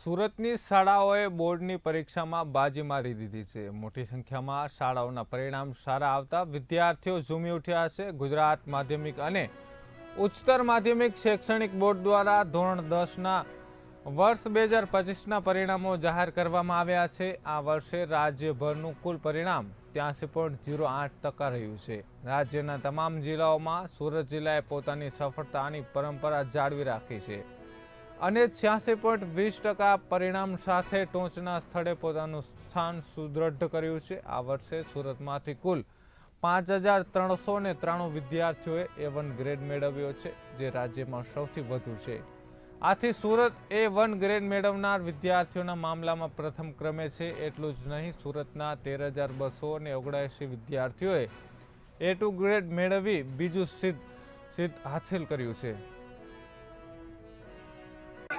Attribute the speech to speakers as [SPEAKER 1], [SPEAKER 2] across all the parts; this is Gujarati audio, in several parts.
[SPEAKER 1] સુરતની શાળાઓએ બોર્ડની પરીક્ષામાં બાજી મારી દીધી છે મોટી સંખ્યામાં શાળાઓના પરિણામ સારા આવતા વિદ્યાર્થીઓ ઝૂમી ઉઠ્યા છે ગુજરાત માધ્યમિક અને ઉચ્ચતર માધ્યમિક શૈક્ષણિક બોર્ડ દ્વારા ધોરણ દસના વર્ષ બે હજાર પચીસના પરિણામો જાહેર કરવામાં આવ્યા છે આ વર્ષે રાજ્યભરનું કુલ પરિણામ ત્યાંસી પોઈન્ટ ઝીરો આઠ ટકા રહ્યું છે રાજ્યના તમામ જિલ્લાઓમાં સુરત જિલ્લાએ પોતાની સફળતાની પરંપરા જાળવી રાખી છે અને છ્યાસી પોઈન્ટ વીસ ટકા પરિણામ સાથે ટોચના સ્થળે પોતાનું સ્થાન સુદ્રઢ કર્યું છે આ વર્ષે સુરતમાંથી કુલ પાંચ હજાર ત્રણસો ને ત્રાણું વિદ્યાર્થીઓએ એ વન ગ્રેડ મેળવ્યો છે જે રાજ્યમાં સૌથી વધુ છે આથી સુરત એ વન ગ્રેડ મેળવનાર વિદ્યાર્થીઓના મામલામાં પ્રથમ ક્રમે છે એટલું જ નહીં સુરતના તેર હજાર બસો અને ઓગણએંશી વિદ્યાર્થીઓએ એ ટુ ગ્રેડ મેળવી બીજું સિદ્ધ સિદ્ધ હાંસિલ કર્યું છે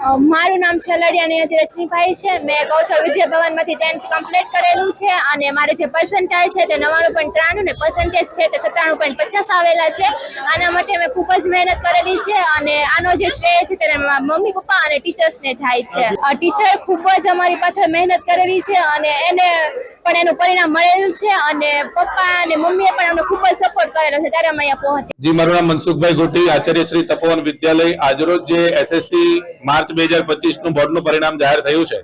[SPEAKER 2] મારું નામ છે લડિયાની રજનીભાઈ છે મેં કૌશલ વિદ્યા ભવનમાંથી ટેન્થ કમ્પ્લીટ કરેલું છે અને મારે જે પર્સન્ટેજ છે તે નવાણું પોઈન્ટ ત્રાણું ને પર્સન્ટેજ છે તે સત્તાણું પોઈન્ટ પચાસ આવેલા છે આના માટે મેં ખૂબ જ મહેનત કરેલી છે અને આનો જે શ્રેય છે તેને મમ્મી પપ્પા અને ટીચર્સને જાય છે ટીચર ખૂબ જ અમારી પાછળ મહેનત કરેલી છે અને એને પણ એનું પરિણામ મળેલું છે અને પપ્પા અને મમ્મીએ પણ અમને ખૂબ જ સપોર્ટ કરેલો
[SPEAKER 3] છે ત્યારે અમે અહીંયા પહોંચી જી મારું નામ મનસુખભાઈ ગોટી આચાર્ય શ્રી તપોવન વિદ્યાલય આજરોજ જે એસએસસી માર્ચ બે હજાર પચીસનું બોર્ડનું પરિણામ જાહેર થયું છે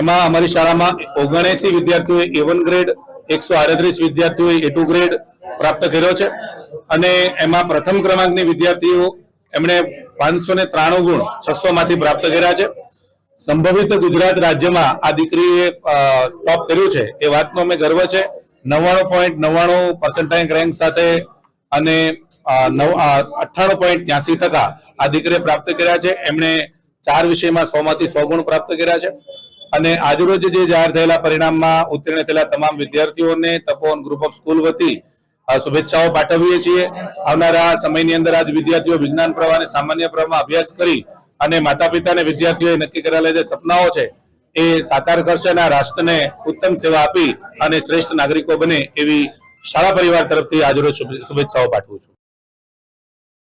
[SPEAKER 3] એમાં અમારી શાળામાં ઓગણએસી વિદ્યાર્થીઓએ એ વન ગ્રેડ એકસો આડત્રીસ વિદ્યાર્થીઓએ એ ટુ ગ્રેડ પ્રાપ્ત કર્યો છે અને એમાં પ્રથમ ક્રમાંકની વિદ્યાર્થીઓ એમણે પાંચસો ને ત્રાણું ગુણ છસો માંથી પ્રાપ્ત કર્યા છે સંભવિત ગુજરાત રાજ્યમાં આ દીકરીએ ટોપ કર્યું છે એ વાતનો અમે ગર્વ છે નવ્વાણું પોઈન્ટ નવ્વાણું પર્સન્ટાઇજ રેન્ક સાથે અને નવ અઠ્ઠાણું પોઈન્ટ ત્યાંસી ટકા આ દીકરીએ પ્રાપ્ત કર્યા છે એમણે ચાર વિષયમાં સો માંથી સો ગુણ પ્રાપ્ત કર્યા છે અને આજરોજ જે જાહેર થયેલા પરિણામમાં ઉત્તીર્ણ થયેલા તમામ વિદ્યાર્થીઓને તપોવન ગ્રુપ ઓફ સ્કૂલ વતી શુભેચ્છાઓ પાઠવીએ છીએ આવનારા સમયની અંદર આજ વિદ્યાર્થીઓ વિજ્ઞાન પ્રવાહ અને સામાન્ય પ્રવાહમાં અભ્યાસ કરી અને માતા પિતાને વિદ્યાર્થીઓએ નક્કી કરેલા જે સપનાઓ છે એ સાકાર કરશે અને રાષ્ટ્રને ઉત્તમ સેવા આપી અને શ્રેષ્ઠ નાગરિકો બને એવી શાળા પરિવાર તરફથી આજરોજ શુભેચ્છાઓ પાઠવું છું